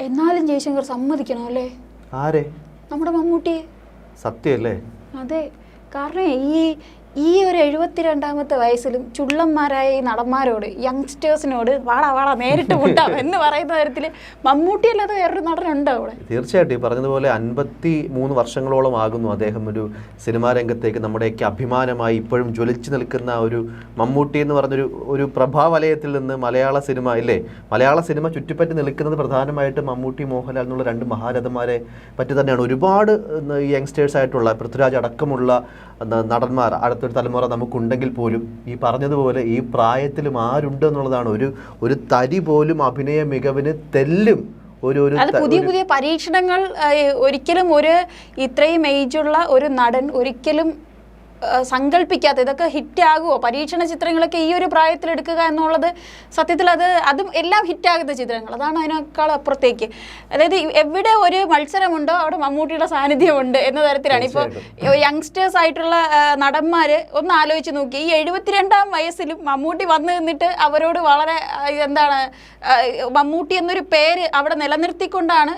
എന്നാലും ജയശങ്കർ സമ്മതിക്കണം അല്ലേ? ആരെ? നമ്മുടെ മമ്മൂട്ടിയെ. സത്യമല്ലേ അതെ. കാരണം ഈ ഈ ഒരു എഴുപത്തിരണ്ടാമത്തെ വയസ്സിലും ചുള്ളന്മാരായ ഈ നടന്മാരോട് യങ്സ്റ്റേഴ്സിനോട് വാടാ വാടാ നേരിട്ട് മുട്ടാം എന്ന് പറയുന്ന തരത്തിൽ മമ്മൂട്ടി അല്ലാതെ വേറൊരു നടനുണ്ടോ അവിടെ? തീർച്ചയായിട്ടും. ഈ പറഞ്ഞതുപോലെ അൻപത്തി മൂന്ന് വർഷങ്ങളോളം ആകുന്നു അദ്ദേഹം ഒരു സിനിമാ രംഗത്തേക്ക് നമ്മുടെയൊക്കെ അഭിമാനമായി ഇപ്പോഴും ജ്വലിച്ചു നിൽക്കുന്ന ഒരു മമ്മൂട്ടി എന്ന് പറഞ്ഞൊരു ഒരു പ്രഭാവലയത്തിൽ നിന്ന് മലയാള സിനിമ ഇല്ലേ? മലയാള സിനിമ ചുറ്റിപ്പറ്റി നിൽക്കുന്നത് പ്രധാനമായിട്ട് മമ്മൂട്ടി മോഹൻലാൽ എന്നുള്ള രണ്ട് മഹാരഥന്മാരെ പറ്റി തന്നെയാണ്. ഒരുപാട് യങ്സ്റ്റേഴ്സ് ആയിട്ടുള്ള പൃഥ്വിരാജ് അടക്കമുള്ള നടന്മാർ അടുത്തൊരു തലമുറ നമുക്കുണ്ടെങ്കിൽ പോലും ഈ പറഞ്ഞതുപോലെ ഈ പ്രായത്തിലും ആരുണ്ട് എന്നുള്ളതാണ് ഒരു ഒരു തരി പോലും അഭിനയ മികവിന് തെല്ലും ഒരു ഒരു അത് പുതിയ പുതിയ പരീക്ഷണങ്ങൾ ഒരിക്കലും ഒരു ഇത്രയും ഏജുള്ള ഒരു നടൻ ഒരിക്കലും സങ്കല്പിക്കാത്ത ഇതൊക്കെ ഹിറ്റ് ആകുമോ പരീക്ഷണ ചിത്രങ്ങളൊക്കെ ഈ ഒരു പ്രായത്തിൽ എടുക്കുക എന്നുള്ളത് സത്യത്തിൽ അത് അതും എല്ലാം ഹിറ്റാകുന്ന ചിത്രങ്ങൾ. അതാണ് അതിനേക്കാൾ അപ്പുറത്തേക്ക്. അതായത് എവിടെ ഒരു മത്സരമുണ്ടോ അവിടെ മമ്മൂട്ടിയുടെ സാന്നിധ്യമുണ്ട് എന്ന തരത്തിലാണ്. ഇപ്പോൾ യങ്സ്റ്റേഴ്സ് ആയിട്ടുള്ള നടന്മാർ നടന്മാര് ഒന്ന് ആലോചിച്ച് നോക്കി. ഈ എഴുപത്തിരണ്ടാം വയസ്സിലും മമ്മൂട്ടി വന്ന് നിന്നിട്ട് അവരോട് വളരെ എന്താണ് മമ്മൂട്ടി എന്നൊരു പേര് അവിടെ നിലനിർത്തിക്കൊണ്ടാണ്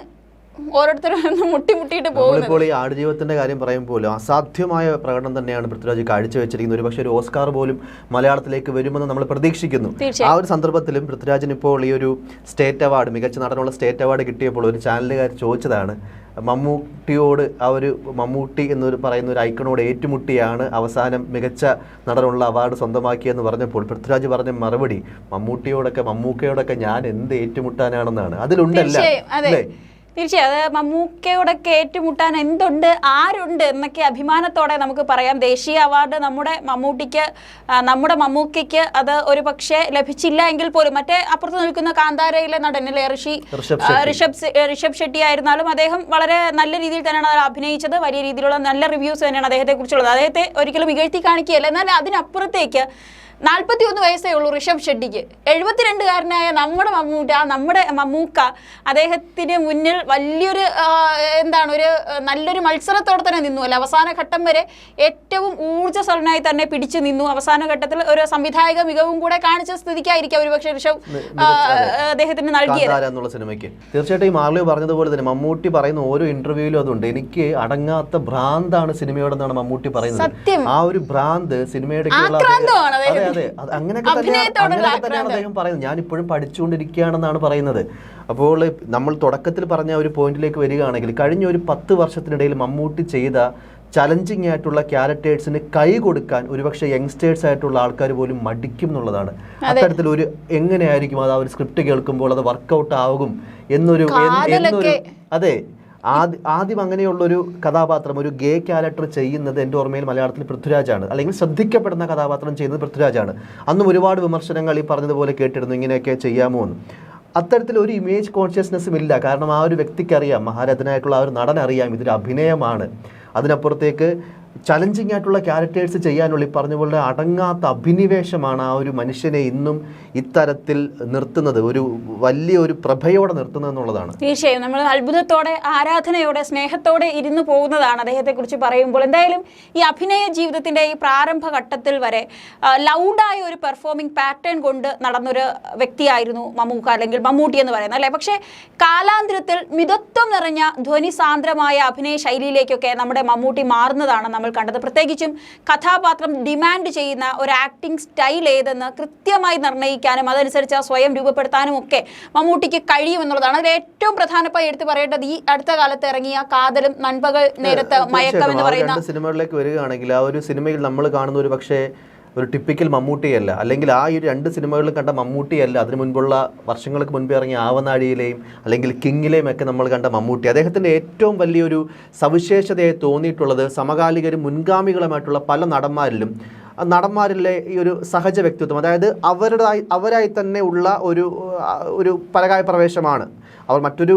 ഓരോരുത്തരും മുട്ടി മുട്ടിയിട്ട് പോകുന്നത് ഈ ആടുജീവിതത്തിന്റെ കാര്യം പറയുമ്പോൾ അസാധ്യമായ പ്രകടനം തന്നെയാണ് പൃഥ്വിരാജ് കാഴ്ചവെച്ചിരിക്കുന്നത്. ഒരു പക്ഷേ ഒരു ഓസ്കാർ പോലും മലയാളത്തിലേക്ക് വരുമെന്ന് നമ്മൾ പ്രതീക്ഷിക്കുന്നു. ആ ഒരു സന്ദർഭത്തിലും പൃഥ്വിരാജിന് ഇപ്പോൾ ഈ ഒരു സ്റ്റേറ്റ് അവാർഡ് മികച്ച നടനുള്ള സ്റ്റേറ്റ് അവാർഡ് കിട്ടിയപ്പോൾ ഒരു ചാനലുകാർ ചോദിച്ചതാണ് മമ്മൂട്ടിയോട് ആ ഒരു മമ്മൂട്ടി എന്നൊരു പറയുന്ന ഒരു ഐക്കണോട് ഏറ്റുമുട്ടിയാണ് അവസാനം മികച്ച നടനുള്ള അവാർഡ് സ്വന്തമാക്കിയെന്ന് പറഞ്ഞപ്പോൾ പൃഥ്വിരാജ് പറഞ്ഞ മറുപടി മമ്മൂട്ടിയോടൊക്കെ മമ്മൂക്കയോടൊക്കെ ഞാൻ എന്ത് ഏറ്റുമുട്ടാനാണെന്നാണ്. അതിലുണ്ടല്ല തീർച്ചയായും അതെ മമ്മൂക്കയോടൊക്കെ ഏറ്റുമുട്ടാൻ എന്തുണ്ട് ആരുണ്ട് എന്നൊക്കെ അഭിമാനത്തോടെ നമുക്ക് പറയാം. ദേശീയ അവാർഡ് നമ്മുടെ മമ്മൂട്ടിക്ക് നമ്മുടെ മമ്മൂക്കയ്ക്ക് അത് ഒരു പക്ഷേ ലഭിച്ചില്ല എങ്കിൽ പോലും. മറ്റേ അപ്പുറത്ത് നിൽക്കുന്ന കാന്താരയിലെ നടനിലെ ഋഷി ഋഷഭ് ഋഷഭ് ഷെട്ടി ആയിരുന്നാലും അദ്ദേഹം വളരെ നല്ല രീതിയിൽ തന്നെയാണ് അഭിനയിച്ചത്. വലിയ രീതിയിലുള്ള നല്ല റിവ്യൂസ് തന്നെയാണ് അദ്ദേഹത്തെ കുറിച്ചുള്ളത് അദ്ദേഹത്തെ ഒരിക്കലും ഇകഴ്ത്തി കാണിക്കുകയല്ല. എന്നാൽ അതിനപ്പുറത്തേക്ക് നാൽപ്പത്തി ഒന്ന് വയസ്സേ ഉള്ളൂ ഋഷഭ് ഷെട്ടിക്ക് എഴുപത്തിരണ്ടുകാരനായ നമ്മുടെ മമ്മൂട്ട നമ്മുടെ മമ്മൂക്ക അദ്ദേഹത്തിന് മുന്നിൽ വലിയൊരു എന്താണ് ഒരു നല്ലൊരു മത്സരത്തോടെ തന്നെ നിന്നു. അല്ല അവസാന ഘട്ടം വരെ ഏറ്റവും ഊർജസ്വലനായി തന്നെ പിടിച്ചു നിന്നു. അവസാന ഘട്ടത്തിൽ ഒരു സംവിധായക മികവും കൂടെ കാണിച്ച സ്ഥിതിക്കായിരിക്കും ഒരുപക്ഷെ ഋഷഭ് അദ്ദേഹത്തിന് നൽകിയത്. സിനിമയ്ക്ക്. തീർച്ചയായിട്ടും ഈ മാർലിയോ പറഞ്ഞതുപോലെ തന്നെ മമ്മൂട്ടി പറയുന്ന ഓരോ ഇന്റർവ്യൂവിലും അതുണ്ട്. എനിക്ക് അടങ്ങാത്ത ഭ്രാന്താണ് സിനിമയോടെന്നാണ് മമ്മൂട്ടി പറയുന്നത്. സത്യം. ആ ഒരു ഭ്രാന്ത് സിനിമയുടെ അതെ അങ്ങനെയൊക്കെ തന്നെയാണ് അദ്ദേഹം പറയുന്നത്. ഞാൻ ഇപ്പോഴും പഠിച്ചുകൊണ്ടിരിക്കുകയാണെന്നാണ് പറയുന്നത്. അപ്പോൾ നമ്മൾ തുടക്കത്തിൽ പറഞ്ഞ ഒരു പോയിന്റിലേക്ക് വരികയാണെങ്കിൽ കഴിഞ്ഞ ഒരു പത്ത് വർഷത്തിനിടയിൽ മമ്മൂട്ടി ചെയ്ത ചലഞ്ചിങ് ആയിട്ടുള്ള ക്യാരക്ടേഴ്സിന് കൈ കൊടുക്കാൻ ഒരുപക്ഷെ യങ്സ്റ്റേഴ്സ് ആയിട്ടുള്ള ആൾക്കാർ പോലും മടിക്കും എന്നുള്ളതാണ്. അത്തരത്തിൽ ഒരു എങ്ങനെയായിരിക്കും അത് ആ ഒരു സ്ക്രിപ്റ്റ് കേൾക്കുമ്പോൾ അത് വർക്കൗട്ട് ആകും എന്നൊരു എന്നൊരു അതെ. ആദ്യ ആദ്യം അങ്ങനെയുള്ളൊരു കഥാപാത്രം ഒരു ഗേ ക്യാരക്ടർ ചെയ്യുന്നത് എന്റെ ഓർമ്മയിൽ മലയാളത്തിൽ പൃഥ്വിരാജാണ്. അല്ലെങ്കിൽ ശ്രദ്ധിക്കപ്പെടുന്ന കഥാപാത്രം ചെയ്യുന്നത് പൃഥ്വിരാജാണ്. അന്നും ഒരുപാട് വിമർശനങ്ങൾ ഈ പറഞ്ഞതുപോലെ കേട്ടിരുന്നു ഇങ്ങനെയൊക്കെ ചെയ്യാമോ എന്ന്. അത്തരത്തിൽ ഒരു ഇമേജ് കോൺഷ്യസ്നെസ്സും ഇല്ല. കാരണം ആ ഒരു വ്യക്തിക്കറിയാം മഹാരഥനായിട്ടുള്ള ആ ഒരു നടൻ അറിയാം ഇതൊരു അഭിനയമാണ്. അതിനപ്പുറത്തേക്ക് ചലഞ്ചിങ് ആയിട്ടുള്ള ക്യാരക്ടേഴ്സ് ചെയ്യാനുള്ള ഈ പറഞ്ഞ പോലെ അടങ്ങാത്ത അഭിനിവേശമാണ് ആ ഒരു മനുഷ്യനെ ഇന്നും ഇത്തരത്തിൽ നിർത്തുന്നത് ഒരു വലിയ ഒരു പ്രഭയോടെ നിർത്തുന്നത് എന്നുള്ളതാണ്. തീർച്ചയായും. നമ്മൾ അത്ഭുതത്തോടെ ആരാധനയോടെ സ്നേഹത്തോടെ ഇരുന്ന് പോകുന്നതാണ് അദ്ദേഹത്തെക്കുറിച്ച് പറയുമ്പോൾ. എന്തായാലും ഈ അഭിനയ ജീവിതത്തിന്റെ ഈ പ്രാരംഭ ഘട്ടത്തിൽ വരെ ലൗഡായ ഒരു പെർഫോമിംഗ് പാറ്റേൺ കൊണ്ട് നടന്നൊരു വ്യക്തിയായിരുന്നു മമ്മൂക്ക അല്ലെങ്കിൽ മമ്മൂട്ടി എന്ന് പറയുന്നത് അല്ലേ? പക്ഷേ കാലാന്തരത്തിൽ മിതത്വം നിറഞ്ഞ ധ്വനി സാന്ദ്രമായ അഭിനയ ശൈലിയിലേക്കൊക്കെ നമ്മുടെ മമ്മൂട്ടി മാറുന്നതാണ് നമ്മൾ കണ്ടത്. പ്രത്യേകിച്ചും കഥാപാത്രം ഡിമാൻഡ് ചെയ്യുന്ന ഒരു ആക്ടിംഗ് സ്റ്റൈൽ ഏതെന്ന് കൃത്യമായി നിർണയിക്കാനും അതനുസരിച്ച് ആ സ്വയം രൂപപ്പെടുത്താനും ഒക്കെ മമ്മൂട്ടിക്ക് കഴിയുമെന്നുള്ളതാണ്. അതിൽ ഏറ്റവും പ്രധാനമായി എടുത്തു പറയേണ്ടത് ഈ അടുത്ത കാലത്ത് ഇറങ്ങിയ കാതലും നൻപകൽ നേരത്ത് മയക്കം എന്ന് പറയുന്ന സിനിമകളിലേക്ക് വരികയാണെങ്കിൽ ആ ഒരു സിനിമയിൽ നമ്മൾ കാണുന്ന ഒരു പക്ഷേ ഒരു ടിപ്പിക്കൽ മമ്മൂട്ടിയല്ല. അല്ലെങ്കിൽ ആ ഒരു രണ്ട് സിനിമകളിൽ കണ്ട മമ്മൂട്ടിയല്ല. അതിനു മുൻപുള്ള വർഷങ്ങൾക്ക് മുൻപ് ഇറങ്ങിയ ആവനാഴിയിലെയും അല്ലെങ്കിൽ കിങ്ങിലെയും ഒക്കെ നമ്മൾ കണ്ട മമ്മൂട്ടി. അദ്ദേഹത്തിന്റെ ഏറ്റവും വലിയൊരു സവിശേഷതയെ തോന്നിയിട്ടുള്ളത് സമകാലികരും മുൻഗാമികളുമായിട്ടുള്ള പല നടന്മാരിലും നടന്മാരിലെ ഈ ഒരു സഹജ വ്യക്തിത്വം. അതായത് അവരുടെ അവരായി തന്നെ ഉള്ള ഒരു ഒരു പരകായ പ്രവേശമാണ്. അവർ മറ്റൊരു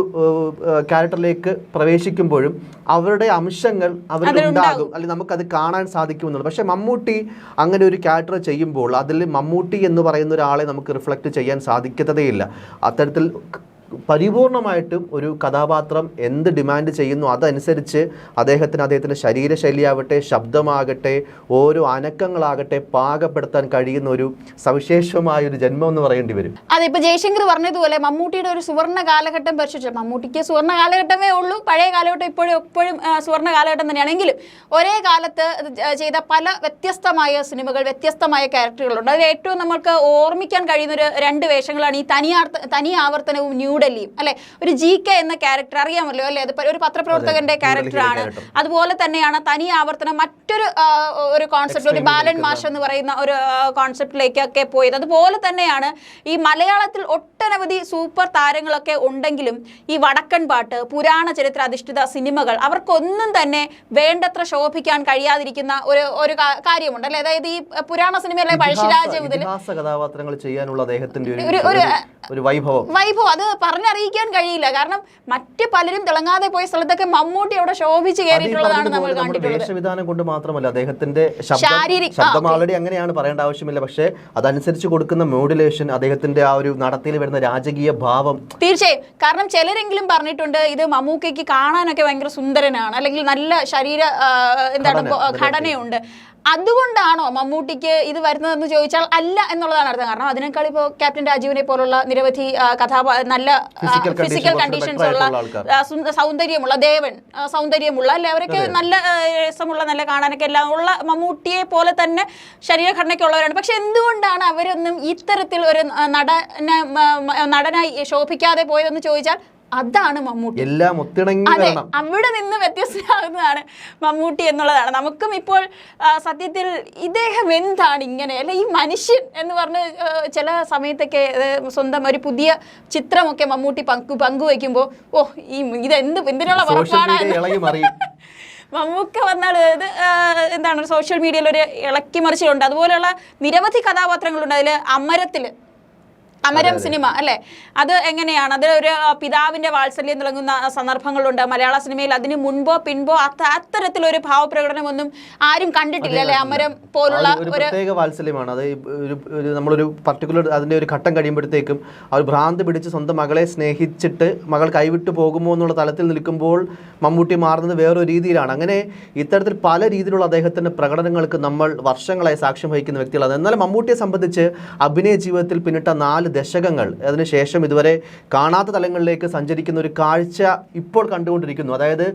ക്യാരക്ടറിലേക്ക് പ്രവേശിക്കുമ്പോഴും അവരുടെ അംശങ്ങൾ അവരിലുണ്ടാകും അല്ലെങ്കിൽ നമുക്കത് കാണാൻ സാധിക്കുമെന്നുള്ളത്. പക്ഷേ മമ്മൂട്ടി അങ്ങനെ ഒരു ക്യാരക്ടർ ചെയ്യുമ്പോൾ അതിൽ മമ്മൂട്ടി എന്ന് പറയുന്ന ഒരാളെ നമുക്ക് റിഫ്ലക്റ്റ് ചെയ്യാൻ സാധിക്കത്തതേയില്ല. അത്തരത്തിൽ പരിപൂർണമായിട്ടും ഒരു കഥാപാത്രം എന്ത് ഡിമാൻഡ് ചെയ്യുന്നു അതനുസരിച്ച് അദ്ദേഹത്തിന് അദ്ദേഹത്തിന്റെ ശരീരശൈലിയാവട്ടെ ശബ്ദമാകട്ടെ ഓരോ അനക്കങ്ങളാകട്ടെ പാകപ്പെടുത്താൻ കഴിയുന്ന ഒരു സവിശേഷമായ ഒരു ജന്മം എന്ന് പറയേണ്ടി വരും. അതെ ഇപ്പൊ ജയശങ്കർ പറഞ്ഞതുപോലെ മമ്മൂട്ടിയുടെ ഒരു സുവർണ കാലഘട്ടം പരിശോധിച്ചു മമ്മൂട്ടിക്ക് സുവർണ കാലഘട്ടമേ ഉള്ളൂ. പഴയ കാലഘട്ടം ഇപ്പോഴും എപ്പോഴും സുവർണ കാലഘട്ടം തന്നെയാണെങ്കിലും ഒരേ കാലത്ത് ചെയ്ത പല വ്യത്യസ്തമായ സിനിമകൾ വ്യത്യസ്തമായ ക്യാരക്ടറുകളുണ്ട്. അതിൽ ഏറ്റവും നമ്മൾക്ക് ഓർമ്മിക്കാൻ കഴിയുന്ന ഒരു രണ്ട് വേഷങ്ങളാണ് ഈ തനിയാർ തനി ആവർത്തനവും ന്യൂഡൽഹിയും അല്ലെ? ഒരു ജി കെ എന്ന ക്യാരക്ടർ അറിയാമല്ലോ അല്ലെ? ഒരു പത്രപ്രവർത്തകന്റെ ക്യാരക്ടറാണ് അതുപോലെ തന്നെയാണ് തനി ആവർത്തനം മറ്റൊരു ഒരു കോൺസെപ്റ്റ് ഒരു ബാലൻ മാഷ് എന്ന് പറയുന്ന ഒരു കോൺസെപ്റ്റിലേക്കൊക്കെ പോയത്. അതുപോലെ തന്നെയാണ് ഈ മലയാളത്തിൽ ഒട്ടനവധി സൂപ്പർ താരങ്ങളൊക്കെ ഉണ്ടെങ്കിലും ഈ വടക്കൻ പാട്ട് പുരാണ ചരിത്ര അധിഷ്ഠിത സിനിമകൾ അവർക്കൊന്നും തന്നെ വേണ്ടത്ര ശോഭിക്കാൻ കഴിയാതിരിക്കുന്ന ഒരു ഒരു കാര്യമുണ്ട് അല്ലെ? അതായത് ഈ പുരാണ സിനിമയിലെ പഴശ്ശിരാജ മുതൽ കഥാപാത്രങ്ങൾ ചെയ്യാനുള്ള അദ്ദേഹത്തിന്റെ ഒരു വൈഭവം. വൈഭവം. അത് പറഞ്ഞറിയിക്കാൻ കഴിയില്ല. കാരണം മറ്റ് പലരും തിളങ്ങാതെ പോയ സ്ഥലത്തൊക്കെ മമ്മൂട്ടി അവിടെ ശോഭിച്ച് കയറിയിട്ടുള്ളതാണ് നമ്മൾ കണ്ടിട്ടുള്ളത്. വേഷവിധാനം കൊണ്ട് മാത്രമല്ല അദ്ദേഹത്തിന്റെ ശബ്ദം. ആൾറെഡി അങ്ങനെയാണ് പറയേണ്ട ആവശ്യമില്ല. പക്ഷേ അതനുസരിച്ച് കൊടുക്കുന്ന മോഡുലേഷൻ അദ്ദേഹത്തിന്റെ ആ ഒരു നടത്തിയിൽ വരുന്ന രാജകീയ ഭാവം തീർച്ചയായും. കാരണം ചിലരെങ്കിലും പറഞ്ഞിട്ടുണ്ട് ഇത് മമ്മൂക്കയ്ക്ക് കാണാനൊക്കെ ഭയങ്കര സുന്ദരനാണ്. അല്ലെങ്കിൽ നല്ല ശരീര എന്താണ് ഘടനയുണ്ട്. അതുകൊണ്ടാണോ മമ്മൂട്ടിക്ക് ഇത് വരുന്നതെന്ന് ചോദിച്ചാൽ അല്ല എന്നുള്ളതാണ് അർത്ഥം. കാരണം അതിനേക്കാൾ ഇപ്പോൾ ക്യാപ്റ്റൻ രാജീവിനെ പോലുള്ള നിരവധി കഥാപാ നല്ല ഫിസിക്കൽ കണ്ടീഷൻസ് ഉള്ള സൗന്ദര്യമുള്ള ദേവൻ സൗന്ദര്യമുള്ള അല്ലെ അവരൊക്കെ നല്ല രസമുള്ള നല്ല കാണാനൊക്കെ എല്ലാം ഉള്ള മമ്മൂട്ടിയെ പോലെ തന്നെ ശരീരഘടനയ്ക്കുള്ളവരാണ്. പക്ഷെ എന്തുകൊണ്ടാണ് അവരൊന്നും ഇത്തരത്തിൽ ഒരു നടന നടനായി ശോഭിക്കാതെ പോയതെന്ന് ചോദിച്ചാൽ അതാണ് മമ്മൂട്ടി. എല്ലാം ഒത്തിണങ്ങി അതെ അവിടെ നിന്ന് വ്യത്യസ്തമാകുന്നതാണ് മമ്മൂട്ടി എന്നുള്ളതാണ്. നമുക്കും ഇപ്പോൾ സത്യത്തിൽ ഇദ്ദേഹം എന്താണ് ഇങ്ങനെ അല്ലെ ഈ മനുഷ്യൻ എന്ന് പറഞ്ഞ് ചില സമയത്തൊക്കെ സ്വന്തം ഒരു പുതിയ ചിത്രമൊക്കെ മമ്മൂട്ടി പങ്കു പങ്കുവെക്കുമ്പോൾ ഓ ഈ ഇതെന്ത് എന്തിനുള്ള മറിയും മമ്മൂക്ക വന്നാൽ ഇത് എന്താണ് സോഷ്യൽ മീഡിയയിൽ ഒരു ഇളക്കി മറിച്ചിലുണ്ട് അതുപോലെയുള്ള നിരവധി കഥാപാത്രങ്ങളുണ്ട്. അതിൽ അമരത്തിൽ അമരം സിനിമ അല്ലെ? അത് എങ്ങനെയാണ്? അത് ഒരു പിതാവിന്റെ വാത്സല്യം തുടങ്ങുന്ന സന്ദർഭങ്ങളുണ്ട് മലയാള സിനിമയിൽ. അതിന് മുൻപോ പിൻപോ അത്ത- അത്തരത്തിലൊരു ഭാവപ്രകടനമൊന്നും ആരും കണ്ടിട്ടില്ല അല്ലെ? അമരം പോലുള്ള ഒരു പ്രത്യേക വാത്സല്യമാണ്. അത് ഒരു നമ്മളൊരു പർട്ടിക്കുലർ അതിന്റെ ഒരു ഘട്ടം കഴിയുമ്പോഴത്തേക്കും അവർ ഭ്രാന്ത് പിടിച്ച് സ്വന്തം മകളെ സ്നേഹിച്ചിട്ട് മകൾ കൈവിട്ട് പോകുമോ എന്നുള്ള തലത്തിൽ നിൽക്കുമ്പോൾ മമ്മൂട്ടി മാറുന്നത് വേറൊരു രീതിയിലാണ്. അങ്ങനെ ഇത്തരത്തിൽ പല രീതിയിലുള്ള അദ്ദേഹത്തിന്റെ പ്രകടനങ്ങൾക്ക് നമ്മൾ വർഷങ്ങളായി സാക്ഷ്യം വഹിക്കുന്ന വ്യക്തികളാണ്. എന്നാൽ മമ്മൂട്ടിയെ സംബന്ധിച്ച് അഭിനയ ജീവിതത്തിൽ പിന്നിട്ട നാല് ദശകങ്ങൾ അതിനുശേഷം ഇതുവരെ കാണാത്ത തലങ്ങളിലേക്ക് സഞ്ചരിക്കുന്ന ഒരു കാഴ്ച ഇപ്പോൾ കണ്ടുകൊണ്ടിരിക്കുന്നു. അതായത്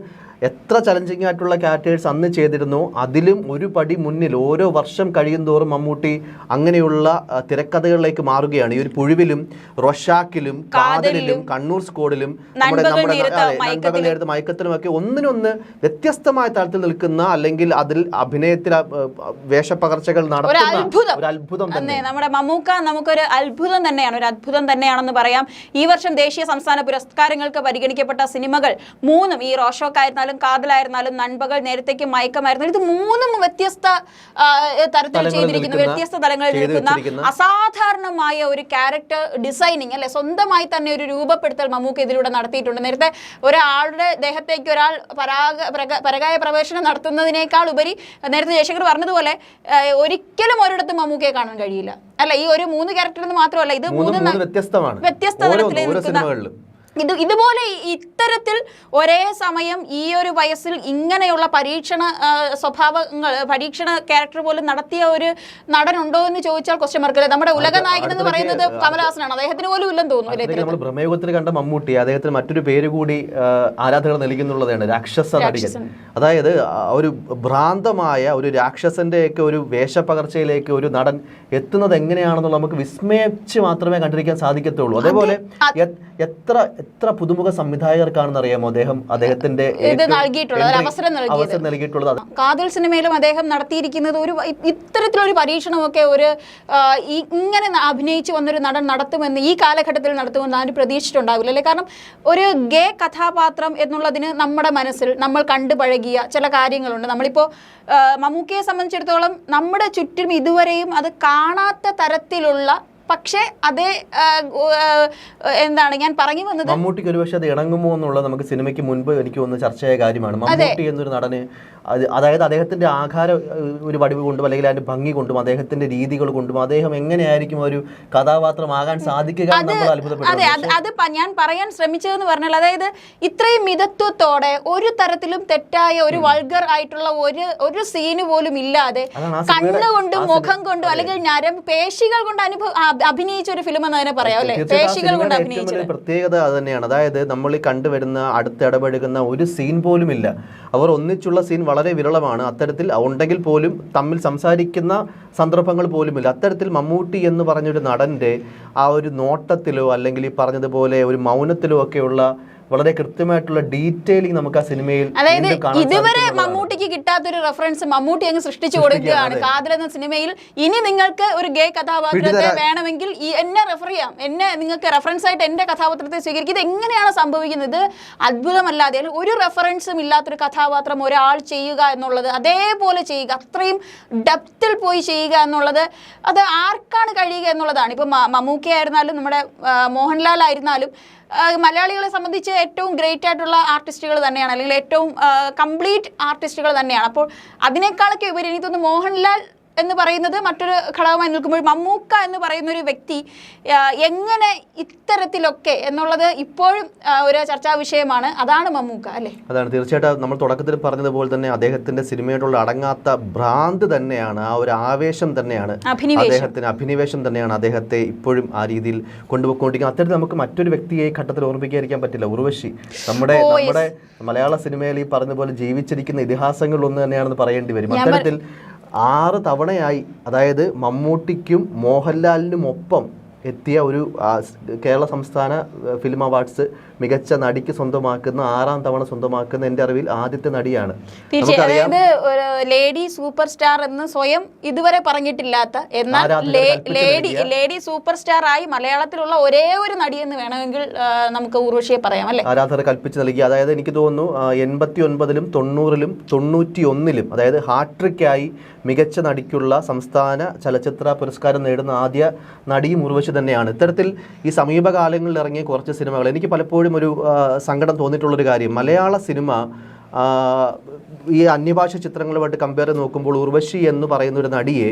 എത്ര ചലഞ്ചിങ് ആയിട്ടുള്ള ക്യാരക്ടേഴ്സ് അന്ന് ചെയ്തിരുന്നു. അതിലും ഒരു പടി മുന്നിൽ ഓരോ വർഷം കഴിയുന്തോറും മമ്മൂട്ടി അങ്ങനെയുള്ള തിരക്കഥകളിലേക്ക് മാറുകയാണ്. ഈ ഒരു പുഴുവിലും റൊഷാക്കിലും കാതലിലും കണ്ണൂർ സ്കോഡിലും നമ്മുടെ നമ്മുടെ നൻപകൽ. നേരത്ത് ഒക്കെ ഒന്നിനൊന്ന് വ്യത്യസ്തമായ തലത്തിൽ നിൽക്കുന്ന അല്ലെങ്കിൽ അതിൽ അഭിനയത്തിൽ വേഷപ്പകർച്ചകൾ നടത്തുന്ന ഒരു അത്ഭുതം. തന്നെ. നമ്മുടെ മമ്മൂക്ക നമുക്കൊരു അത്ഭുതം തന്നെയാണ്. ഒരു അത്ഭുതം തന്നെയാണെന്ന് പറയാം. ഈ വർഷം ദേശീയ സംസ്ഥാന പുരസ്കാരങ്ങൾക്ക് പരിഗണിക്കപ്പെട്ട സിനിമകൾ മൂന്നും ഈ റോഷോക്കായിരുന്നാലും കാതലായിരുന്നാലും നൻപകൾ നേരത്തേക്ക് മയക്കമായിരുന്നാലും ഇത് മൂന്നും വ്യത്യസ്ത തരത്തിൽ ചെയ്തിരിക്കുന്ന. വ്യത്യസ്ത തലങ്ങളിൽ നിൽക്കുന്ന അസാധാരണമായ ഒരു ക്യാരക്ടർ ഡിസൈനിങ് അല്ലെ? സ്വന്തമായി തന്നെ ഒരു രൂപപ്പെടുത്തൽ മമ്മൂക്ക് ഇതിലൂടെ നടത്തിയിട്ടുണ്ട്. നേരത്തെ ഒരാളുടെ ദേഹത്തേക്ക് ഒരാൾ പരാഗ പരകായ പ്രവേശനം നടത്തുന്നതിനേക്കാൾ ഉപരി നേരത്തെ ജയശങ്കർ പറഞ്ഞതുപോലെ ഒരിക്കലും ഒരിടത്തും മമ്മൂക്കയെ കാണാൻ കഴിയില്ല. അല്ല ഈ ഒരു മൂന്ന് ക്യാരക്ടർ എന്ന് മാത്രമല്ല ഇത് മൂന്ന് വ്യത്യസ്തമാണ്. വ്യത്യസ്ത തരത്തിലേക്ക് തലത്തിൽ നിൽക്കുന്ന ഇത് ഇതുപോലെ ഇത്തരത്തിൽ ഒരേ സമയം ഈ ഒരു വയസ്സിൽ ഇങ്ങനെയുള്ള പരീക്ഷണ സ്വഭാവങ്ങൾ പരീക്ഷണ ക്യാരക്ടർ പോലും നടത്തിയ ഒരു നടനുണ്ടോ എന്ന് ചോദിച്ചാൽ ക്വസ്റ്റ്യൻ മാർക്ക് നമ്മുടെ ഉലക നായകൻ എന്ന് പറയുന്നത് കമലഹാസനാണ്. അദ്ദേഹത്തിന് പോലും ഇല്ലെന്ന് തോന്നുന്നു നമ്മൾ ബ്രഹ്മയുഗത്തിൽ കണ്ട മമ്മൂട്ടി അദ്ദേഹത്തിന് മറ്റൊരു പേര് കൂടി ആരാധകർ നൽകുന്നുള്ളതാണ് രാക്ഷസ നടികൻ. അതായത് ഒരു ഭ്രാന്തമായ ഒരു രാക്ഷസന്റെയൊക്കെ ഒരു വേഷപ്പകർച്ചയിലേക്ക് ഒരു നടൻ എത്തുന്നത് എങ്ങനെയാണെന്നുള്ള നമുക്ക് വിസ്മയിച്ച് മാത്രമേ കണ്ടിരിക്കാൻ സാധിക്കത്തുള്ളൂ. അതേപോലെ എത്ര എത്ര പുതുമുഖ സംവിധായകർക്കാണെന്ന് അറിയാമോ അദ്ദേഹം? അദ്ദേഹത്തിന്റെ ഇത് നൽകിയിട്ടുള്ളത്, ഒരു അവസരം നൽകിയത്. നൽകിയിട്ടുള്ളത് കാതൽ സിനിമയിലും അദ്ദേഹം നടത്തിയിരിക്കുന്നത് ഒരു ഇത്തരത്തിലൊരു പരീക്ഷണമൊക്കെ ഒരു ആ, ഈ- ഇങ്ങനെ ന- അഭിനയിച്ചു വന്നൊരു നടൻ നടത്തുമെന്ന് ഈ കാലഘട്ടത്തിൽ നടത്തുമെന്ന് ആരും പ്രതീക്ഷിച്ചിട്ടുണ്ടാവില്ല അല്ലേ? കാരണം ഒരു ഗേ കഥാപാത്രം എന്നുള്ളതിന് നമ്മുടെ മനസ്സിൽ നമ്മൾ കണ്ടു പഴകിയ ചില കാര്യങ്ങളുണ്ട്. നമ്മളിപ്പോ മമ്മൂക്കയെ സംബന്ധിച്ചിടത്തോളം നമ്മുടെ ചുറ്റും ഇതുവരെയും അത് കാണാത്ത തരത്തിലുള്ള പക്ഷേ അതേ എന്താണ് ഞാൻ പറഞ്ഞു വന്നത്? മമ്മൂട്ടിക്ക് ഒരുപക്ഷെ അത് ഇണങ്ങുമോ എന്നുള്ളത് നമുക്ക് സിനിമയ്ക്ക് മുൻപ് എനിക്ക് ഒന്ന് ചർച്ചയായ കാര്യമാണ്. മമ്മൂട്ടി എന്നൊരു നടന് അത് അതായത് അദ്ദേഹത്തിന്റെ ആകാര ഒരു വടിവ് കൊണ്ടും അല്ലെങ്കിൽ അതിന്റെ ഭംഗി കൊണ്ടും അദ്ദേഹത്തിന്റെ രീതികൾ കൊണ്ടും അദ്ദേഹം എങ്ങനെയായിരിക്കും ഒരു കഥാപാത്രമാകാൻ സാധിക്കുക അതെ അത് അത് ഞാൻ പറയാൻ ശ്രമിച്ചതെന്ന് പറഞ്ഞാൽ അതായത് ഇത്രയും മിതത്വത്തോടെ ഒരു തരത്തിലും തെറ്റായ ഒരു വൾഗർ ആയിട്ടുള്ള ഒരു ഒരു സീന് പോലും ഇല്ലാതെ കണ്ണുകൊണ്ടും മുഖം കൊണ്ടും അല്ലെങ്കിൽ ഞരം പേശികൾ കൊണ്ട് അനുഭവ അഭിനയിച്ച ഒരു ഫിലിം എന്ന് തന്നെ പറയാം അല്ലെ? പേശികൾ കൊണ്ട് അഭിനയിച്ച പ്രത്യേകത അത് തന്നെയാണ്. അതായത് നമ്മൾ ഈ കണ്ടുവരുന്ന അടുത്തിടപഴകുന്ന ഒരു സീൻ പോലും ഇല്ല അവർ ഒന്നിച്ചുള്ള സീൻ വളരെ വിരളമാണ്. അത്തരത്തിൽ ഉണ്ടെങ്കിൽ പോലും തമ്മിൽ സംസാരിക്കുന്ന സന്ദർഭങ്ങൾ പോലുമില്ല. അത്തരത്തിൽ മമ്മൂട്ടി എന്ന് പറഞ്ഞൊരു നടന്റെ ആ ഒരു നോട്ടത്തിലോ അല്ലെങ്കിൽ ഈ പറഞ്ഞതുപോലെ ഒരു മൗനത്തിലോ ഒക്കെയുള്ള വളരെ കൃത്യമായിട്ടുള്ള ഡീറ്റെയിലിംഗ് നമുക്ക് ആ സിനിമയിൽ അതായത് ഇതുവരെ മമ്മൂട്ടി മമ്മൂട്ടിക്ക് കിട്ടാത്തൊരു റെഫറൻസ് മമ്മൂട്ടി അങ്ങ് സൃഷ്ടിച്ചു കൊടുക്കുകയാണ്. കാതൽ എന്ന സിനിമയിൽ ഇനി നിങ്ങൾക്ക് ഒരു ഗേ കഥാപാത്രത്തെ വേണമെങ്കിൽ ഈ എന്നെ റെഫർ ചെയ്യാം. എന്നെ നിങ്ങൾക്ക് റെഫറൻസ് ആയിട്ട് എന്റെ കഥാപാത്രത്തെ സ്വീകരിക്കും ഇത് എങ്ങനെയാണ് സംഭവിക്കുന്നത്? അത്ഭുതമല്ലാതെ ഒരു റെഫറൻസും ഇല്ലാത്തൊരു കഥാപാത്രം ഒരാൾ ചെയ്യുക എന്നുള്ളത് അതേപോലെ ചെയ്യുക അത്രയും ഡെപ്തിൽ പോയി ചെയ്യുക എന്നുള്ളത് അത് ആർക്കാണ് കഴിയുക എന്നുള്ളതാണ്. ഇപ്പം മമ്മൂക്കി ആയിരുന്നാലും നമ്മുടെ മോഹൻലാൽ ആയിരുന്നാലും മലയാളികളെ സംബന്ധിച്ച് ഏറ്റവും ഗ്രേറ്റ് ആയിട്ടുള്ള ആർട്ടിസ്റ്റുകൾ തന്നെയാണ് അല്ലെങ്കിൽ ഏറ്റവും കംപ്ലീറ്റ് ആർട്ടിസ്റ്റുകൾ തന്നെയാണ്. അപ്പോൾ അതിനേക്കാളൊക്കെ ഉപരി എനിക്ക് തോന്നുന്നു മോഹൻലാൽ എന്ന് പറയുന്നത് മറ്റൊരു ഘടകമായി നിൽക്കുമ്പോൾ മമ്മൂക്ക എന്ന് പറയുന്ന ഒരു വ്യക്തി എങ്ങനെ ഇത്തരത്തിലൊക്കെ എന്നുള്ളത് ഇപ്പോഴും ഒരു ചർച്ചാ വിഷയമാണ്. അതാണ് മമ്മൂക്ക അല്ലേ? അതാണ്. തീർച്ചയായിട്ടും നമ്മൾ തുടക്കത്തിൽ പറഞ്ഞതുപോലെ തന്നെ അദ്ദേഹത്തിന്റെ സിനിമയോടുള്ള അടങ്ങാത്ത ഭ്രാന്ത് തന്നെയാണ് ആ ഒരു ആവേശം തന്നെയാണ്. അദ്ദേഹത്തിന് അഭിനിവേശം തന്നെയാണ് അദ്ദേഹത്തെ ഇപ്പോഴും ആ രീതിയിൽ കൊണ്ടുപോയിക്കൊണ്ടിരിക്കുന്നത്. അത്തരത്തിൽ നമുക്ക് മറ്റൊരു വ്യക്തിയെ ഘട്ടത്തിൽ ഓർമ്മിക്കാതിരിക്കാൻ പറ്റില്ല. ഉർവശി നമ്മുടെ നമ്മുടെ മലയാള സിനിമയിൽ ഈ പറഞ്ഞ പോലെ ജീവിച്ചിരിക്കുന്ന ഇതിഹാസങ്ങളിൽ ഒന്ന് തന്നെയാണെന്ന് പറയേണ്ടി വരും. അത്തരത്തിൽ ആറ് തവണയായി അതായത് മമ്മൂട്ടിക്കും മോഹൻലാലിനും ഒപ്പം എത്തിയ ഒരു കേരള സംസ്ഥാന ഫിലിം അവാർഡ്സ് മികച്ച നടിക്ക് സ്വന്തമാക്കുന്ന ആറാം തവണ സ്വന്തമാക്കുന്ന എന്റെ അറിവിൽ ആദ്യത്തെ നടിയാണ്. അതായത് ഒരു ലേഡി സൂപ്പർ സ്റ്റാർ എന്ന് സ്വയം ഇതുവരെ പറഞ്ഞിട്ടില്ലാത്ത എന്നാൽ ലേഡി ലേഡി സൂപ്പർ സ്റ്റാർ ആയി മലയാളത്തിലുള്ള ഒരേ ഒരു നടി എന്ന് വേണമെങ്കിൽ നമുക്ക് ഉർവശിയെ പറയാം അല്ലെ? ആരാധകർ കൽപ്പിച്ച് നൽകി അതായത് എനിക്ക് തോന്നുന്നു എൺപത്തി ഒൻപതിലും തൊണ്ണൂറിലും തൊണ്ണൂറ്റി ഒന്നിലും അതായത് ഹാട്രിക്കായി മികച്ച നടിക്കുള്ള സംസ്ഥാന ചലച്ചിത്ര പുരസ്കാരം നേടുന്ന ആദ്യ നടിയും ഉർവശി തന്നെയാണ്. ഇത്തരത്തിൽ ഈ സമീപകാലങ്ങളിൽ ഇറങ്ങിയ കുറച്ച് സിനിമകൾ എനിക്ക് പലപ്പോഴും ഒരു സങ്കടം തോന്നിയിട്ടുള്ളൊരു കാര്യം. മലയാള സിനിമ ഈ അന്യഭാഷ ചിത്രങ്ങളുമായിട്ട് കമ്പയർ നോക്കുമ്പോൾ ഉർവശി എന്ന് പറയുന്ന ഒരു നടിയെ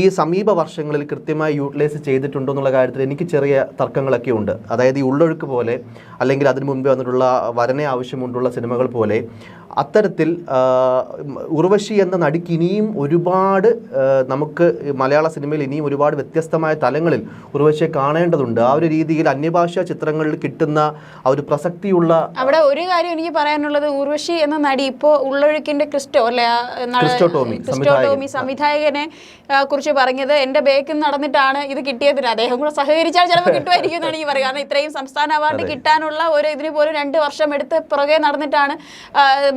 ഈ സമീപ വർഷങ്ങളിൽ കൃത്യമായി യൂട്ടിലൈസ് ചെയ്തിട്ടുണ്ടോ എന്നുള്ള കാര്യത്തിൽ എനിക്ക് ചെറിയ തർക്കങ്ങളൊക്കെ ഉണ്ട്. അതായത് ഈ ഉള്ളൊഴുക്ക് പോലെ അല്ലെങ്കിൽ അതിനു മുമ്പേ വന്നിട്ടുള്ള വരനെ ആവശ്യമുണ്ടുള്ള സിനിമകൾ പോലെ അത്തരത്തിൽ ഉർവശി എന്ന നടിക്ക് ഇനിയും ഒരുപാട് നമുക്ക് മലയാള സിനിമയിൽ ഇനിയും ഒരുപാട് വ്യത്യസ്തമായ തലങ്ങളിൽ ഉർവശിയെ കാണേണ്ടതുണ്ട്. ആ ഒരു രീതിയിൽ അന്യഭാഷാ ചിത്രങ്ങളിൽ കിട്ടുന്ന ആ ഒരു പ്രസക്തിയുള്ള അവിടെ ഒരു കാര്യം എനിക്ക് പറയാനുള്ളത്. ഉർവശി എന്ന നടി ഇപ്പോൾ ഉള്ളൊഴുക്കിന്റെ ക്രിസ്റ്റോ അല്ലെ? ടോമി, ക്രിസ്റ്റോ ടോമി സംവിധായകനെ കുറിച്ച് പറഞ്ഞത് എന്റെ ബേക്കിൽ നടന്നിട്ടാണ് ഇത് കിട്ടിയതിന്. അദ്ദേഹം കൂടെ സഹകരിച്ചാൽ ചിലപ്പോൾ കിട്ടുമായിരിക്കും എന്നാണ് ഈ പറയുക കാരണം ഇത്രയും സംസ്ഥാന അവാർഡ് കിട്ടാനുള്ള ഒരു ഇതിന് പോലും രണ്ട് വർഷം എടുത്ത് പുറകെ നടന്നിട്ടാണ്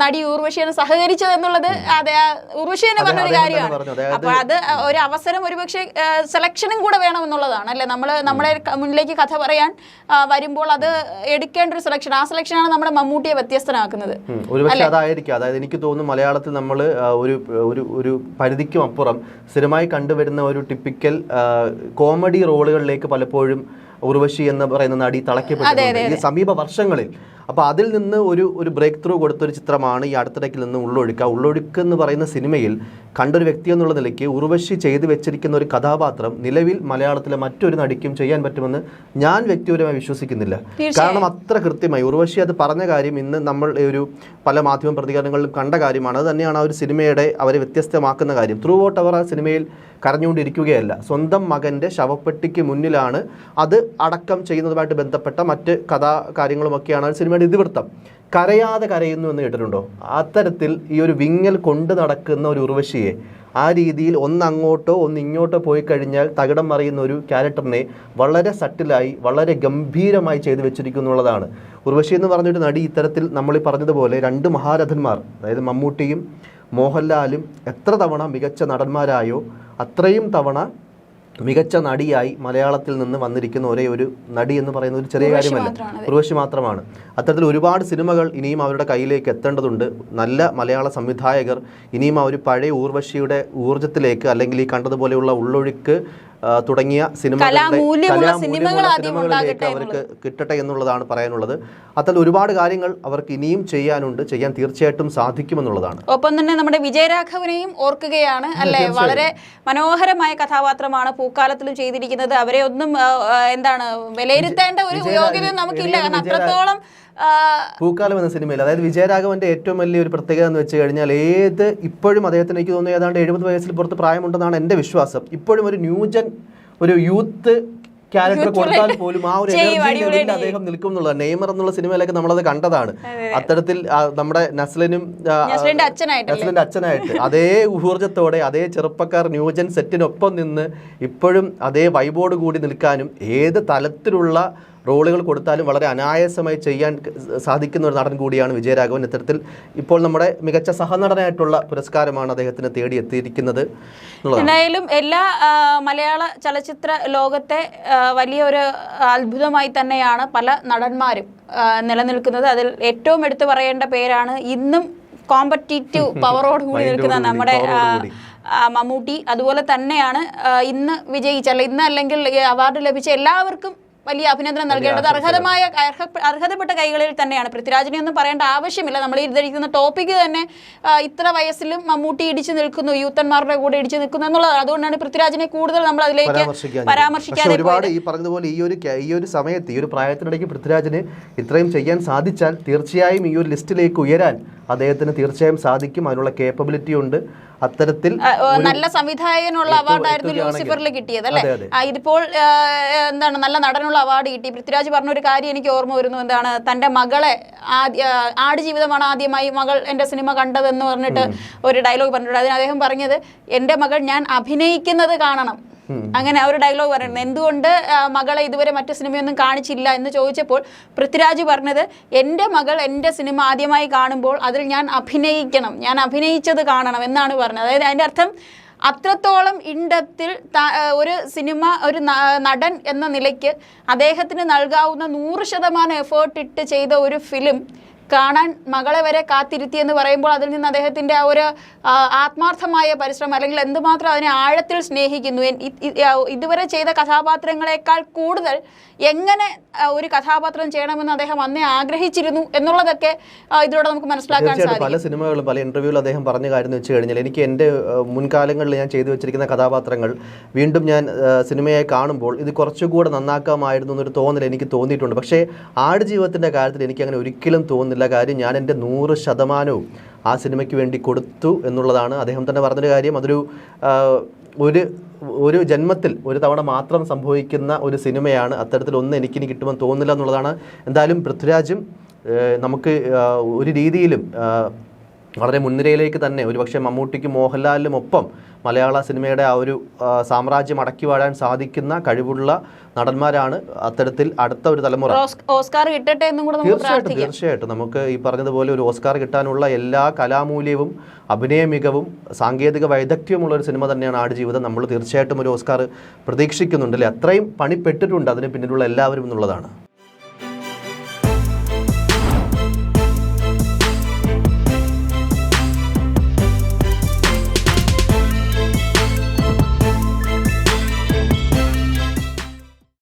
ആ, നടി ഊർവശിയെ സഹകരിച്ചത് എന്നുള്ളത് അതെ ഊർവശി തന്നെ പറഞ്ഞൊരു കാര്യമാണ്. അപ്പൊ അത് ഒരു അവസരം ഒരുപക്ഷെ സെലക്ഷനും കൂടെ വേണം എന്നുള്ളതാണ് അല്ലെ നമ്മൾ നമ്മളെ ക- മുന്നിലേക്ക് കഥ പറയാൻ വരുമ്പോൾ അത് എടുക്കേണ്ട ഒരു സെലക്ഷൻ ആ സെലക്ഷനാണ് നമ്മുടെ മമ്മൂട്ടിയെ വ്യത്യസ്തനാക്കുന്നത്. ഒരുപക്ഷെ അതായിരിക്കും. അതായത് എനിക്ക് തോന്നുന്നു മലയാളത്തിൽ നമ്മൾ ഒരു ഒരു ഒരു പരിധിക്കും അപ്പുറം സ്ഥിരമായി കണ്ടുവരുന്ന ഒരു ടിപ്പിക്കൽ കോമഡി റോളുകളിലേക്ക് പലപ്പോഴും ഉർവശി എന്ന് പറയുന്ന നടി തളയ്ക്കപ്പെട്ടിട്ടുണ്ട്. ഈ സമീപ വർഷങ്ങളിൽ അപ്പോൾ അതിൽ നിന്ന് ഒരു ഒരു ബ്രേക്ക് ത്രൂ കൊടുത്തൊരു ചിത്രമാണ് ഈ അടുത്തിടയ്ക്കിൽ നിന്ന് ഉള്ളൊഴുക്ക്. ഉള്ളൊഴുക്ക് എന്ന് പറയുന്ന സിനിമയിൽ കണ്ടൊരു വ്യക്തി എന്നുള്ള നിലയ്ക്ക് ഉർവശി ചെയ്തു വെച്ചിരിക്കുന്ന ഒരു കഥാപാത്രം നിലവിൽ മലയാളത്തിലെ മറ്റൊരു നടിക്കും ചെയ്യാൻ പറ്റുമെന്ന് ഞാൻ വ്യക്തിപരമായി വിശ്വസിക്കുന്നില്ല. കാരണം അത്ര കൃത്യമായി ഉർവശി അത് പറഞ്ഞ കാര്യം ഇന്ന് നമ്മൾ ഈ ഒരു പല മാധ്യമ പ്രതികരണങ്ങളിലും കണ്ട കാര്യമാണ്. അത് തന്നെയാണ് ആ ഒരു സിനിമയുടെ അവരെ വ്യത്യസ്തമാക്കുന്ന കാര്യം. ത്രൂ ഔട്ട് അവർ ആ സിനിമയിൽ കരഞ്ഞുകൊണ്ടിരിക്കുകയല്ല. സ്വന്തം മകന്റെ ശവപ്പെട്ടിക്ക് മുന്നിലാണ് അത് അടക്കം ചെയ്യുന്നതുമായിട്ട് ബന്ധപ്പെട്ട മറ്റ് കഥാ കാര്യങ്ങളുമൊക്കെയാണ് സിനിമയുടെ ഇതിവൃത്തം. കരയാതെ കരയുന്നു എന്ന് കേട്ടിട്ടുണ്ടോ? അത്തരത്തിൽ ഈ ഒരു വിങ്ങൽ കൊണ്ട് നടക്കുന്ന ഒരു ഉർവശിയെ ആ രീതിയിൽ ഒന്നങ്ങോട്ടോ ഒന്നിങ്ങോട്ടോ പോയി കഴിഞ്ഞാൽ തകിടം മറിയുന്ന ഒരു ക്യാരക്ടറിനെ വളരെ സട്ടിലായി വളരെ ഗംഭീരമായി ചെയ്തു വെച്ചിരിക്കുന്നുള്ളതാണ് ഉർവശി എന്ന് പറഞ്ഞൊരു നടി ഇത്തരത്തിൽ നമ്മൾ ഈ പറഞ്ഞതുപോലെ രണ്ട് മഹാരഥന്മാർ അതായത് മമ്മൂട്ടിയും മോഹൻലാലും എത്ര തവണ മികച്ച നടന്മാരായോ അത്രയും തവണ മികച്ച നടിയായി മലയാളത്തിൽ നിന്ന് വന്നിരിക്കുന്ന ഒരേ ഒരു നടി എന്ന് പറയുന്ന ഒരു ചെറിയ കാര്യമല്ല. ഉർവശി മാത്രമാണ്. അത്തരത്തിൽ ഒരുപാട് സിനിമകൾ ഇനിയും അവരുടെ കയ്യിലേക്ക് എത്തേണ്ടതുണ്ട്. നല്ല മലയാള സംവിധായകർ ഇനിയും ആ ഒരു പഴയ ഊർവശിയുടെ ഊർജത്തിലേക്ക് അല്ലെങ്കിൽ ഈ കണ്ടതുപോലെയുള്ള ഉള്ളൊഴുക്ക് തുടങ്ങിയ സിനിമകളുടെ സിനിമകളിലേക്ക് അവർക്ക് കിട്ടട്ടെ എന്നുള്ളതാണ് പറയാനുള്ളത്. അത്തരം ഒരുപാട് കാര്യങ്ങൾ അവർക്ക് ഇനിയും ചെയ്യാനുണ്ട് ചെയ്യാൻ തീർച്ചയായിട്ടും സാധിക്കുമെന്നുള്ളതാണ്. ഒപ്പം തന്നെ നമ്മുടെ വിജയരാഘവനെയും ഓർക്കുകയാണ് അല്ലെ? വളരെ മനോഹരമായ കഥാപാത്രമാണ് പൂക്കാലത്തിലും ചെയ്തിരിക്കുന്നത്. അവരെ ഒന്നും എന്താണ് വിലയിരുത്തേണ്ട ഒരു യോഗ്യത നമുക്കില്ല. കാരണം അത്രത്തോളം പൂക്കാലം എന്ന സിനിമയിൽ അതായത് വിജയരാഘവന്റെ ഏറ്റവും വലിയ ഒരു പ്രത്യേകത എന്ന് വെച്ച് കഴിഞ്ഞാൽ ഏത് ഇപ്പോഴും അദ്ദേഹത്തിന് എനിക്ക് തോന്നുന്നു ഏതാണ്ട് എഴുപത് വയസ്സിൽ പുറത്ത് പ്രായമുണ്ടെന്നാണ് എന്റെ വിശ്വാസം. ഇപ്പോഴും ഒരു ന്യൂജൻ ഒരു യൂത്ത് ക്യാരക്ടർ കൊടുത്താൽ പോലും ആ ഒരു എനർജി ലെവലിൽ അദ്ദേഹം നിൽക്കും എന്നുള്ളത് നെയ്മർ എന്നുള്ള സിനിമയിലൊക്കെ നമ്മളത് കണ്ടതാണ്. അത്തരത്തിൽ നമ്മുടെ നസ്ലിനും നസ്ലിന്റെ അച്ഛനായിട്ട്. അതേ ഊർജത്തോടെ അതേ ചെറുപ്പക്കാർ ന്യൂജൻ സെറ്റിനൊപ്പം നിന്ന് ഇപ്പോഴും അതേ വൈബോട് കൂടി നിൽക്കാനും ഏത് തലത്തിലുള്ള റോളുകൾ കൊടുത്താലും വളരെ അനായാസമായി ചെയ്യാൻ സാധിക്കുന്ന ഒരു നടൻ കൂടിയാണ് വിജയരാഘവൻ. ഇത്തരത്തിൽ ഇപ്പോൾ നമ്മുടെ മികച്ച സഹനടനായിട്ടുള്ള പുരസ്കാരമാണ് അദ്ദേഹത്തിന് തേടി എത്തിയിരിക്കുന്നത് എന്നുള്ളതാണ്. എന്തായാലും എല്ലാ മലയാള ചലച്ചിത്ര ലോകത്തെ വലിയൊരു അത്ഭുതമായി തന്നെയാണ് പല നടന്മാരും നിലനിൽക്കുന്നത്. അതിൽ ഏറ്റവും എടുത്തു പറയേണ്ട പേരാണ് ഇന്നും കോമ്പറ്റീറ്റീവ് പവറോട് കൂടി നിൽക്കുന്ന നമ്മുടെ മമ്മൂട്ടി. അതുപോലെ തന്നെയാണ് ഇന്ന് വിജയിച്ച അല്ല ഇന്ന് അല്ലെങ്കിൽ അവാർഡ് ലഭിച്ച എല്ലാവർക്കും വലിയ അഭിനന്ദനം നൽകേണ്ടത്. അർഹതമായ അർഹതപ്പെട്ട കൈകളിൽ തന്നെയാണ്. പൃഥ്വിരാജിനെ ഒന്നും പറയേണ്ട ആവശ്യമില്ല. നമ്മൾ ഇതിരിക്കുന്ന ടോപ്പിക്ക് തന്നെ ഇത്ര വയസ്സിലും മമ്മൂട്ടി ഇടിച്ചു നിൽക്കുന്നു യൂത്തന്മാരുടെ കൂടെ ഇടിച്ചു നിൽക്കുന്നു എന്നുള്ളത്. അതുകൊണ്ടാണ് പൃഥ്വിരാജിനെ കൂടുതൽ നമ്മൾ അതിലേക്ക് പരാമർശിക്കാതെ ഒരുപാട് ഈ പറഞ്ഞതുപോലെ ഈ ഒരു ഈ ഒരു സമയത്ത് ഈ ഒരു പ്രായത്തിനിടയ്ക്ക് പൃഥ്വിരാജിന് ഇത്രയും ചെയ്യാൻ സാധിച്ചാൽ തീർച്ചയായും ഈ ഒരു ലിസ്റ്റിലേക്ക് ഉയരാൻ അദ്ദേഹത്തിന് തീർച്ചയായും സാധിക്കും. അതിനുള്ള കേപ്പബിലിറ്റി ഉണ്ട്. അത്തരത്തിൽ നല്ല സംവിധായകനുള്ള അവാർഡായിരുന്നു ലൂസിഫറിൽ കിട്ടിയത് അല്ലേ. ഇതിപ്പോൾ എന്താണ് നല്ല നടനുള്ള അവാർഡ് കിട്ടി. പൃഥ്വിരാജ് പറഞ്ഞ ഒരു കാര്യം എനിക്ക് ഓർമ്മ വരുന്നു. എന്താണ് തന്റെ മകളെ ആദ്യ ജീവിതമാണ് ആടുജീവിതമാണ് ആദ്യമായി മകൾ എന്റെ സിനിമ കണ്ടതെന്ന് പറഞ്ഞിട്ട് ഒരു ഡയലോഗ് പറഞ്ഞിട്ടുണ്ട്. അതിന് അദ്ദേഹം പറഞ്ഞത് എന്റെ മകൾ ഞാൻ അഭിനയിക്കുന്നത് കാണണം. അങ്ങനെ ഒരു ഡയലോഗ് പറയുന്നത്. എന്തുകൊണ്ട് മകളെ ഇതുവരെ മറ്റു സിനിമയൊന്നും കാണിച്ചില്ല എന്ന് ചോദിച്ചപ്പോൾ പൃഥ്വിരാജ് പറഞ്ഞത് എന്റെ മകൾ എന്റെ സിനിമ ആദ്യമായി കാണുമ്പോൾ അതിൽ ഞാൻ അഭിനയിക്കണം ഞാൻ അഭിനയിച്ചത് കാണണം എന്നാണ് പറഞ്ഞത്. അതായത് അതിന്റെ അർത്ഥം അത്രത്തോളം ഇൻഡപ്തിൽ ഒരു സിനിമ ഒരു നടൻ എന്ന നിലയ്ക്ക് അദ്ദേഹത്തിന് നൽകാവുന്ന നൂറ് ശതമാനം എഫേർട്ട് ഇട്ട് ചെയ്ത ഒരു ഫിലിം കാണാൻ മകളെ വരെ കാത്തിരുത്തി എന്ന് പറയുമ്പോൾ അതിൽ നിന്ന് അദ്ദേഹത്തിന്റെ ആ ഒരു ആത്മാർത്ഥമായ പരിശ്രമം അല്ലെങ്കിൽ എന്തുമാത്രം അതിനെ ആഴത്തിൽ സ്നേഹിക്കുന്നു. ഇതുവരെ ചെയ്ത കഥാപാത്രങ്ങളെക്കാൾ കൂടുതൽ എങ്ങനെ ഒരു കഥാപാത്രം ചെയ്യണമെന്ന് അദ്ദേഹം അന്നേ ആഗ്രഹിച്ചിരുന്നു എന്നുള്ളതൊക്കെ ഇതിലൂടെ നമുക്ക് മനസ്സിലാക്കാൻ സാധിക്കും പല സിനിമകളും പല ഇന്റർവ്യൂവിൽ അദ്ദേഹം പറഞ്ഞ കാര്യം എന്ന് വെച്ച് കഴിഞ്ഞാൽ എനിക്ക് എന്റെ മുൻകാലങ്ങളിൽ ഞാൻ ചെയ്തു വെച്ചിരിക്കുന്ന കഥാപാത്രങ്ങൾ വീണ്ടും ഞാൻ സിനിമയെ കാണുമ്പോൾ ഇത് കുറച്ചുകൂടെ നന്നാക്കാമായിരുന്നു എന്നൊരു തോന്നൽ എനിക്ക് തോന്നിയിട്ടുണ്ട്. പക്ഷേ ആടുജീവിതത്തിന്റെ കാര്യത്തിൽ എനിക്ക് അങ്ങനെ ഒരിക്കലും തോന്നുന്നില്ല കാര്യം ഞാൻ എന്റെ നൂറ് ശതമാനവും ആ സിനിമയ്ക്ക് വേണ്ടി കൊടുത്തു എന്നുള്ളതാണ്. അദ്ദേഹം തന്നെ പറഞ്ഞൊരു കാര്യം. അതൊരു ഒരു ഒരു ജന്മത്തിൽ ഒരു തവണ മാത്രം സംഭവിക്കുന്ന ഒരു സിനിമയാണ്. അത്തരത്തിലൊന്നും എനിക്കിനി കിട്ടുമെന്ന് തോന്നുന്നില്ല എന്നുള്ളതാണ്. എന്തായാലും പൃഥ്വിരാജും നമുക്ക് ഒരു രീതിയിലും വളരെ മുൻനിരയിലേക്ക് തന്നെ. ഒരുപക്ഷെ മമ്മൂട്ടിക്കും മോഹൻലാലിനും ഒപ്പം മലയാള സിനിമയുടെ ആ ഒരു സാമ്രാജ്യം അടക്കി വാഴാൻ സാധിക്കുന്ന കഴിവുള്ള നടന്മാരാണ് അത്തരത്തിൽ അടുത്ത ഒരു തലമുറ. ഓസ്കാർ കിട്ടട്ടെ എന്നും കൂടെ തീർച്ചയായിട്ടും തീർച്ചയായിട്ടും. നമുക്ക് ഈ പറഞ്ഞതുപോലെ ഒരു ഓസ്കാർ കിട്ടാനുള്ള എല്ലാ കലാമൂല്യവും അഭിനയ മികവും സാങ്കേതിക വൈദഗ്ധ്യവുമുള്ള ഒരു സിനിമ തന്നെയാണ് ആടുജീവിതം നമ്മൾ തീർച്ചയായിട്ടും ഒരു ഓസ്കാർ പ്രതീക്ഷിക്കുന്നുണ്ട് അല്ലേ? അത്രയും പണിപ്പെട്ടിട്ടുണ്ട് അതിന് പിന്നിലുള്ള എല്ലാവരും എന്നുള്ളതാണ്.